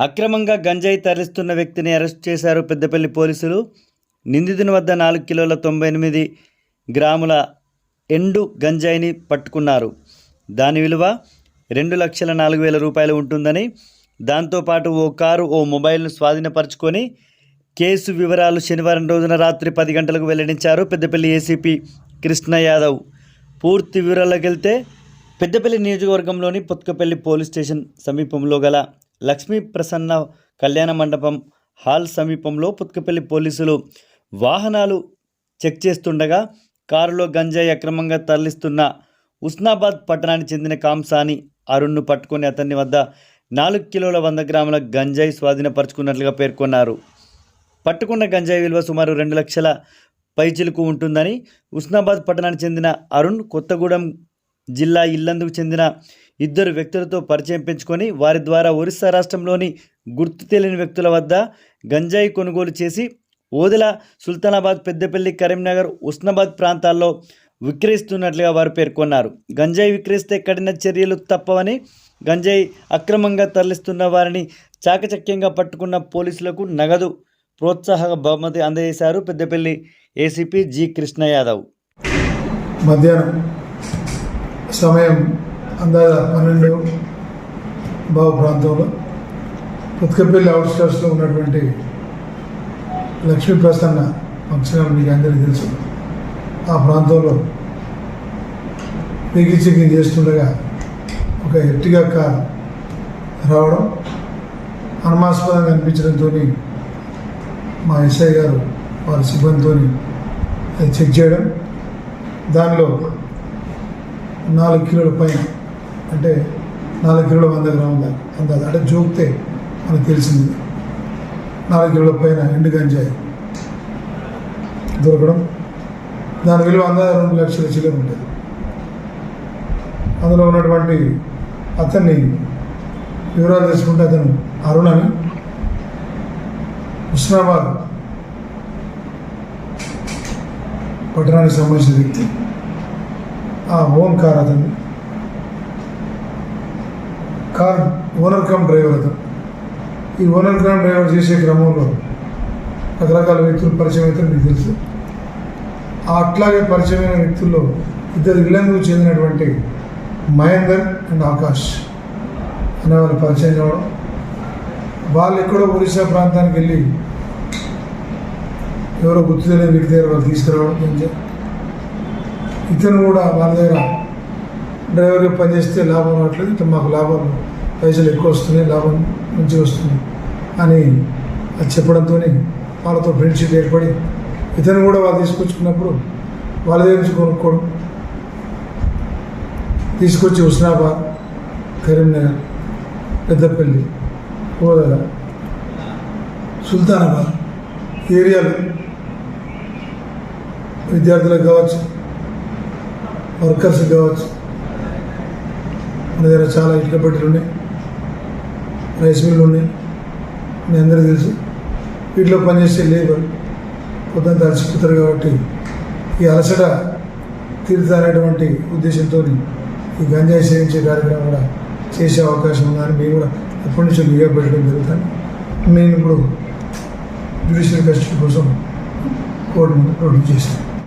అక్రమంగా గంజాయి తరలిస్తున్న వ్యక్తిని అరెస్ట్ చేశారు పెద్దపల్లి పోలీసులు. నిందితుని వద్ద నాలుగు కిలోల తొంభై ఎనిమిది గ్రాముల ఎండు గంజాయిని పట్టుకున్నారు. దాని విలువ రెండు లక్షల నాలుగు వేల రూపాయలు ఉంటుందని దాంతోపాటు ఓ కారు ఓ మొబైల్ను స్వాధీనపరుచుకొని కేసు వివరాలు శనివారం రోజున రాత్రి పది గంటలకు వెల్లడించారు పెద్దపల్లి ఏసీపీ కృష్ణ యాదవ్. పూర్తి వివరాలకు వెళ్తే పెద్దపల్లి నియోజకవర్గంలోని పుత్కపల్లి పోలీస్ స్టేషన్ సమీపంలో గల లక్ష్మీ ప్రసన్న కళ్యాణ మండపం హాల్ సమీపంలో పుత్కపల్లి పోలీసులు వాహనాలు చెక్ చేస్తుండగా కారులో గంజాయి అక్రమంగా తరలిస్తున్న ఉస్నాబాద్ పట్టణానికి చెందిన కాంసాని అరుణ్ను పట్టుకొని అతని వద్ద నాలుగు కిలోల వంద గ్రాముల గంజాయి స్వాధీనపరుచుకున్నట్లుగా పేర్కొన్నారు. పట్టుకున్న గంజాయి విలువ సుమారు రెండు లక్షల పైచిలకు ఉంటుందని ఉస్నాబాద్ పట్టణానికి చెందిన అరుణ్ కొత్తగూడెం జిల్లా ఇల్లందుకు చెందిన ఇద్దరు వ్యక్తులతో పరిచయం పెంచుకొని వారి ద్వారా ఒరిస్సా రాష్ట్రంలోని గుర్తు తెలియని వ్యక్తుల వద్ద గంజాయి కొనుగోలు చేసి ఓదెల సుల్తానాబాద్ పెద్దపల్లి కరీంనగర్ ఉస్నాబాద్ ప్రాంతాల్లో విక్రయిస్తున్నట్లుగా వారు పేర్కొన్నారు. గంజాయి విక్రయిస్తే కఠిన చర్యలు తప్పవని గంజాయి అక్రమంగా తరలిస్తున్న వారిని చాకచక్యంగా పట్టుకున్న పోలీసులకు నగదు ప్రోత్సాహక బహుమతి అందజేశారు పెద్దపల్లి ఏసీపీ జి కృష్ణ యాదవ్ మధ్యాహ్నం సమయం అందాజ పన్నెండు బావు ప్రాంతంలో పుత్కపల్లి అవుట్స్కర్ట్స్లో ఉన్నటువంటి లక్ష్మీ ప్రసన్న ఫంక్షన్ మీకు అందరికీ తెలుసు. ఆ ప్రాంతంలో పిగి చెకింగ్ చేస్తుండగా ఒక ఎట్టిగా కార్ రావడం అనుమాస్పదంగా అనిపించడంతో మా ఎస్ఐ గారు వారి సిబ్బందితో అది చెక్ చేయడం. దానిలో నాలుగు కిలోల పైన అంటే నాలుగు కిలోల వంద గ్రాముల అందాజ అంటే జోక్తే మనకు తెలిసింది. నాలుగు కిలోల పైన ఎండు గంజాయి దొరకడం. దాని విలువ అందా రెండు లక్షల చిల్లర ఉంటుంది. అందులో ఉన్నటువంటి అతన్ని వివరాలు తెలుసుకుంటే అతను అరుణ్ అని. హుస్నాబాద్ పట్టణానికి సంబంధించిన వ్యక్తి. ఆ ఓం కార్ అతను. కార్ ఓనర్ కమ్ డ్రైవర్ అతను. ఈ ఓనర్ కమ్ డ్రైవర్ చేసే క్రమంలో రకరకాల వ్యక్తులు పరిచయం అయితే మీకు తెలుసు. అట్లాగే పరిచయమైన వ్యక్తుల్లో ఇద్దరు ఇల్లందుకు చెందినటువంటి మహేందర్ అండ్ ఆకాష్ అనే వాళ్ళు పరిచయం కావడం. వాళ్ళు ఎక్కడో ఒరిస్సా ప్రాంతానికి వెళ్ళి ఎవరో గుర్తు తెలియని వ్యక్తి దగ్గర వాళ్ళు తీసుకురావడం. ఇతను కూడా వాళ్ళ దగ్గర డ్రైవర్గా పనిచేస్తే లాభం రావట్లేదు ఇట్లా మాకు లాభం పైసలు ఎక్కువ వస్తున్నాయి లాభం మంచిగా వస్తుంది అని అది చెప్పడంతో వాళ్ళతో ఫ్రెండ్షిప్ ఏర్పడి ఇతను కూడా వాళ్ళు తీసుకొచ్చుకున్నప్పుడు వాళ్ళ దగ్గర నుంచి కొనుక్కోవడం తీసుకొచ్చి హుస్నాబాద్ కరీంనగర్ పెద్దపల్లి కోదల సుల్తానాబాద్ ఏరియాలో విద్యార్థులకు కావచ్చు వర్కర్స్ కావచ్చు. మన దగ్గర చాలా ఇటుక పెట్టెలు ఉన్నాయి. రైస్ మిల్లు ఉన్నాయి. మీ అందరికీ తెలుసు. వీటిలో పనిచేసే లేబర్ పొద్దున్న తలసిపోతారు కాబట్టి ఈ అలసట తీరుతారనేటువంటి ఉద్దేశంతో ఈ గంజాయి సేవించే కార్యక్రమం కూడా చేసే అవకాశం ఉందని మేము కూడా ఎప్పటి నుంచో నిఘా పెట్టడం జరుగుతుంది. నేను ఇప్పుడు జ్యుడిషియల్ కస్టడీ కోసం కోర్టు ముందు ప్రొడ్యూస్ చేస్తాను